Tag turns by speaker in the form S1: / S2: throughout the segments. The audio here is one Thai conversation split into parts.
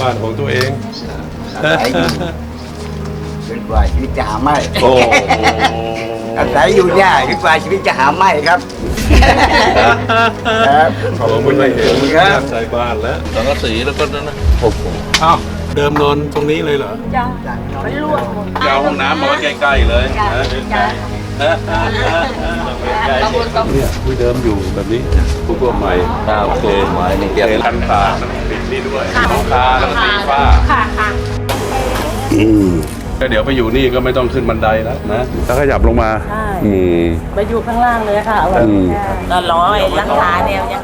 S1: บ้านของตัวเอง
S2: อาศัยอยู่จนกว่าชีวิตจะหาไม่
S1: โอ้โห
S2: อาศัยอยู่เนี่ยจนกว่าชีวิตจะหาไม่ครับครับขอบ
S1: ผม
S2: คุณ
S1: ไม่เห็น
S2: ครับ
S1: ใจบ้านแล้ว
S3: สังกะสีแล้วก็นั่นนะ
S1: โอ้โหอ้าวเดิมนอนตรงนี้เลยเหรอ
S4: จ้ามันรั่วหมด
S1: จะเอาห้องน้ำมาไว้ใกล้ๆเลย
S4: จ้า
S1: นะ
S4: จ้า
S1: เนี่ยคุยเดิมอยู่แบบนี้ผู้ตัวใหม่
S3: ข้าวโกงไม้นี่เก็บ
S1: คันขาน้ำปิด นี่ด้วยหลังคาแล้วก็สีฟ้า
S4: ค่ะค่ะ
S1: ก็เดี๋ยวไปอยู่นี่ก็ไม่ต้องขึ้นบันไดแล้วนะถ้าขยับลงมา
S5: ใช่
S1: อืม
S5: ไปอยู่ข้างล่างเลยค่ะอร่อย
S1: อืม
S5: ก็ร้อยรักษาเนี่ยยัง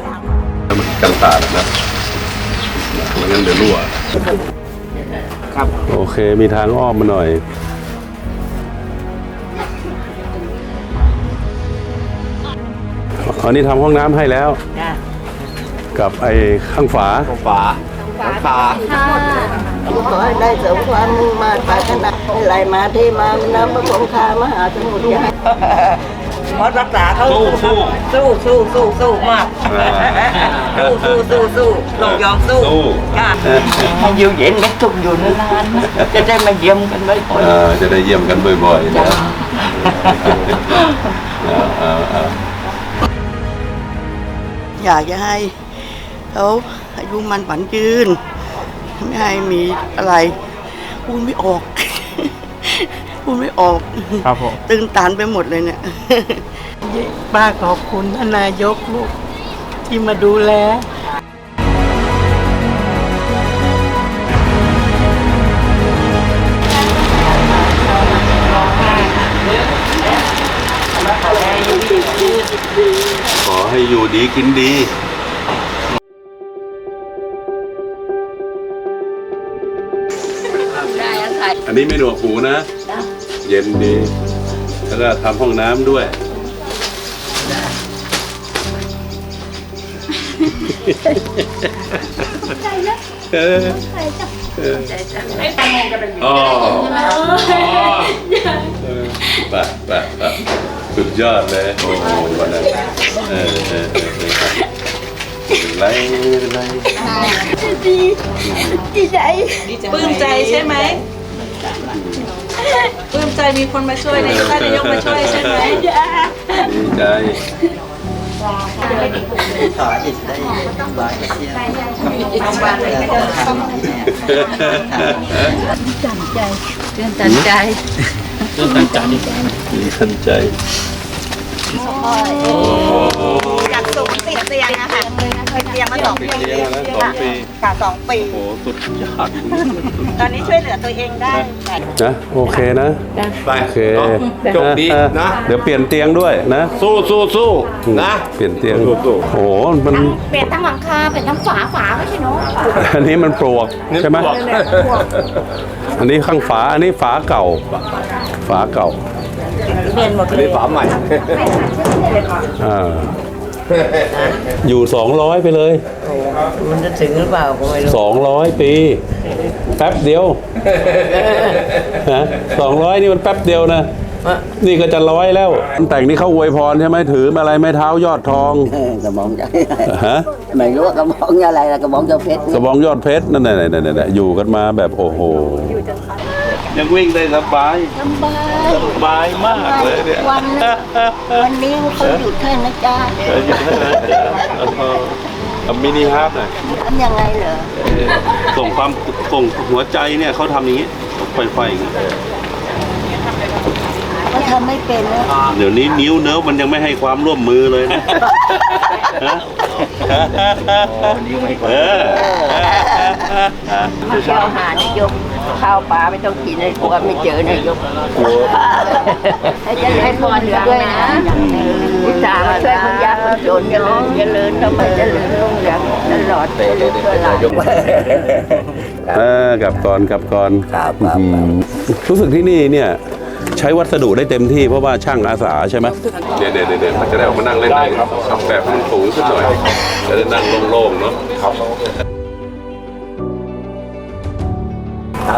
S5: ทำ
S1: มันกันขาดนะไม่งั้นเดี๋ยวรั่ว
S2: ครับ
S1: โอเคมีทางอ้อมมาหน่อย อันนี้ทำห้องน้ำให้แล้ว
S5: จ้ะ
S1: กับไอ้ข้างฝา
S2: ฝาฝา
S5: ขอให้ได้เสริมความมุ่งมา่ปรารถนาให้ไหลมาเทมามีน้ำพระสงฆ์คามหาสมุทรใหญ่เพราะรักษาเขา
S1: สู้สู้
S5: สู้สู้สู้สู้มากสู้สู้สู้สู้ลงยอมสู้
S1: สู้
S5: จ้ะให้อยู่เย็นไม่ทุกข์อยู่นานๆนะจะได้มาเยี่ยมกันบ่อย
S1: เออจะได้เยี่ยมกันบ่อยๆนะเอาเอาเอา
S6: อยากจะให้เขาอายุมันฝันยืน ไม่ให้มีอะไรพูดไม่ออก พูดไม่ออก
S7: ครับผม
S6: ตื่นตันไปหมดเลยเนี่ย ป้าขอบคุณท่านนายกลูกที่มาดูแล
S1: ให้อยู่ดีกินดีอันนี้ไม่หนวกหูนะ เย็นดี แล้วก็ทำห้องน้ำด้วย เออเอออ๋อเออไปไปไป สุดยอดเลยโอ้โหวันนั้นเออเออเออเออไรไร
S5: ปลื้มใจใช่ไหมปลื้มใจมีคนมาช่วยนายกท่านนายกมาช่วยใช่ไหม
S1: ดีใจ
S4: ตื่นตันใจ
S1: ดีทันใจ
S6: จากสูงติดเตียงนะคะเคยเตียงมาสองปี
S1: เลี้ยงมาแล้วสองปี
S6: ค่ะสองปี
S1: โอ้โหสุดยอด
S6: ตอนนี้ช่วยเหลือตัวเองได้ค่ะ
S1: นะโอเคนะ
S3: ไป
S1: โอเค
S3: เนาะโชคดีนะ
S1: เดี๋ยวเปลี่ยนเตียงด้วยนะ
S3: สู้สู้สู้นะ
S1: เปลี่ยนเตียง
S3: สู้สู้
S1: โอ้โหมัน
S4: เปลี่ยนทั้งหลังคาเปลี่ยนทั้งฝาฝาไม่ใช่เนาะ
S1: อันนี้มันปลวกใช่ไหมอันนี้ข้างฝาอันนี้ฝาเก่า ฝาเก่า
S5: เรียนหมดเลย
S3: ฝาใหม่
S1: อ่าอยู่สองร้อยไปเลย
S5: มันจะถึงหรือเปล่าก็ไม่รู้
S1: สองร้อยปี แป๊บเดียวฮะสองร้อยนี่มันแป๊บเดียวนะ นี่ก็จะร้อยแล้ว แต่งนี่เขาอวยพรใช่ไหมถืออะไรไม้เท้ายอดทอง
S2: กระบองจะ
S1: ฮะ
S2: ไม่รู้ว่ากระบองอะไรละกระบองจะเพชร
S1: กระบองยอดเพชรนั่นน่ะนั่นน่ะอยู่กันมาแบบโอ้โหยั งวิ่งได้สบาย
S4: สบาย
S1: สบายมากเลยเนี่ย
S4: วันนี้วันนี้เขาหยุดให้นะจ๊ะ
S1: เออหยุดให้เลยเอาเอามินิฮาร์ฟหน่อย
S4: ทำยังไงเหรอ
S1: เออส่งความส่งหัวใจเนี่ยเขาทำอย่างนี้ไฟๆอย่างนี้
S4: เขาทำไม่เป็นนะ
S1: เดี๋ยวนี้นิ้วเนิร์ฟมันยังไม่ให้ความร่วมมือเลยนะฮะเออ
S5: มาเที่ยวหานายก ข้าวปลาไม่ต้องกินเลยกลัวไม่เจอนายกให้เจริญพรด้วยนะอุตส่าห์มาช่วยคนยากคนจนเจริญเจริญต้องมเจริญรุ่งเรืองตลอดไปเลยเพื่อหลาน
S1: เออกลับก่อนกลับก่อน
S2: ครับรู้
S1: สึกที่นี่เนี่ยใช้วัสดุได้เต็มที่เพราะว่าช่างอาสาใช่ไหมเดี๋ยวเดี๋ยวเดี๋ยวมันจะได้ออกมานั่งเล่นได้ครับทำแบบมันสูงขึ้นหน่อยจะได้นั่งโล่งๆเนาะ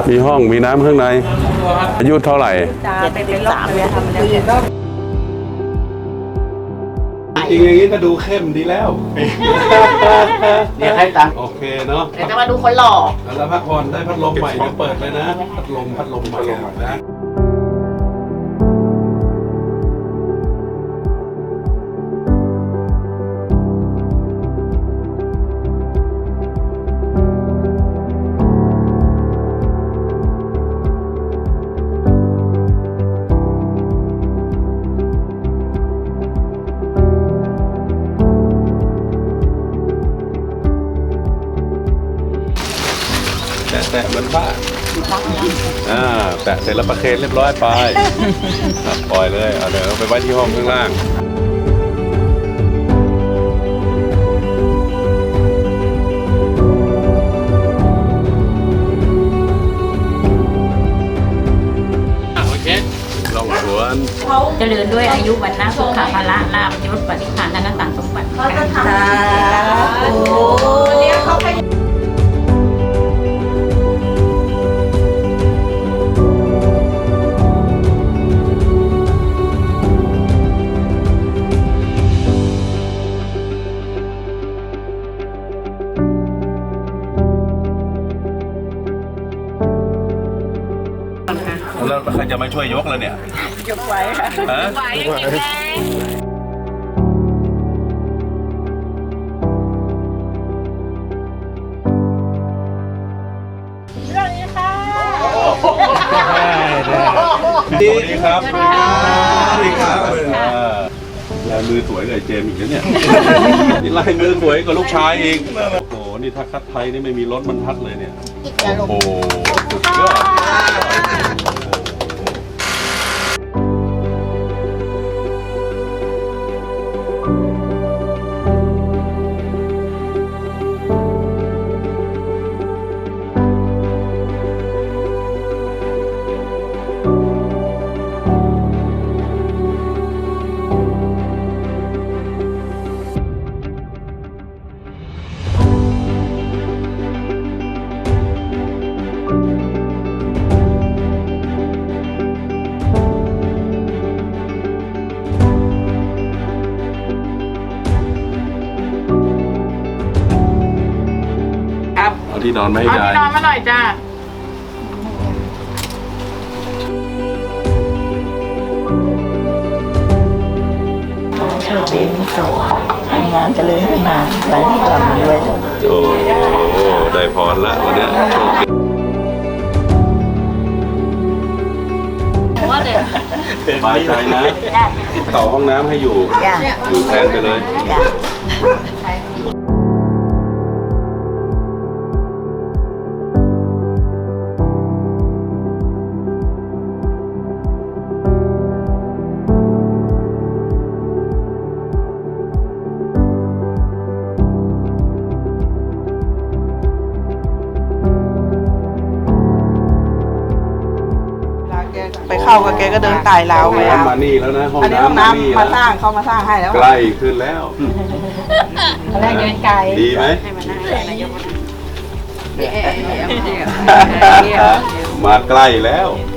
S1: มีห้องมีน้ำข้างใน อายุเท่าไหร่
S5: เป็นสามเนี่ยทำได้
S1: จริงอย่างนี้ก็ดูเข้มดีแล้ว
S2: เดี๋ยวให้ตังค์
S1: โอเคเนาะ
S5: เดี๋ยวจะมาดูคนหล่อ
S1: แล้วพักผ่อนได้พัดลมใหม่เดี๋ยวเปิดเลยนะ พัดลมพัดลมใหม่นะะแตะเหมือนผ้าอ่าแตะเสร็จแล้วประเคนเรียบร้อยไปอะปล่อยเลยเอาเดี๋ยวเอาไปไว้ที่ห้องข้างล่าง
S3: โอเค
S1: ลองสวน
S7: เจริญด้วยอายุวันนะสุขภาละลาบยศปฏิภาณนันตังสมบัติการ
S1: แล้วใครจะมาช่วยยกแล้วเนี่ยยกไหวค่ะไหวดีครับ สวัสดีครับลายมือสวยเลยเจมส์อีกแล้วเนี่ย นี่ลายมือสวยกว่าลูกชายอีก โอ้โห นี่ถ้าคัดไทยนี่ไม่มีรถบรรทัดเลยเนี่ย โอ้โหสุดยอด ที่นอนมาให้ยาย
S5: นอนมาหน่อยจ้า
S6: โชคดีมีสุขทำงานเจริญขึ้นมาหลายที่ลำด้วย
S1: โอ้โหได้พรละวันเนี้ยโชคดีสบายใจนะ ต่อห้องน้ำให้อยู่
S6: จ้ะ
S1: อยู่แทนไปเลย
S6: จ้ะ
S8: เข้ากับแกก็เดินไต่ราวไป
S1: ห้อง
S8: เอา
S1: น้ำมานี่แล้วนะห้อง
S8: อันนี้ห้อง
S1: น้ำมานี่
S8: น้ำมาส
S1: แล้ว
S8: ร้างเขามาสร้างให้แล้ว
S1: ใกล้ขึ้นแล้ว
S7: แรกเดินไกล
S1: ดีไหมมาใกล้แล้ว
S8: เ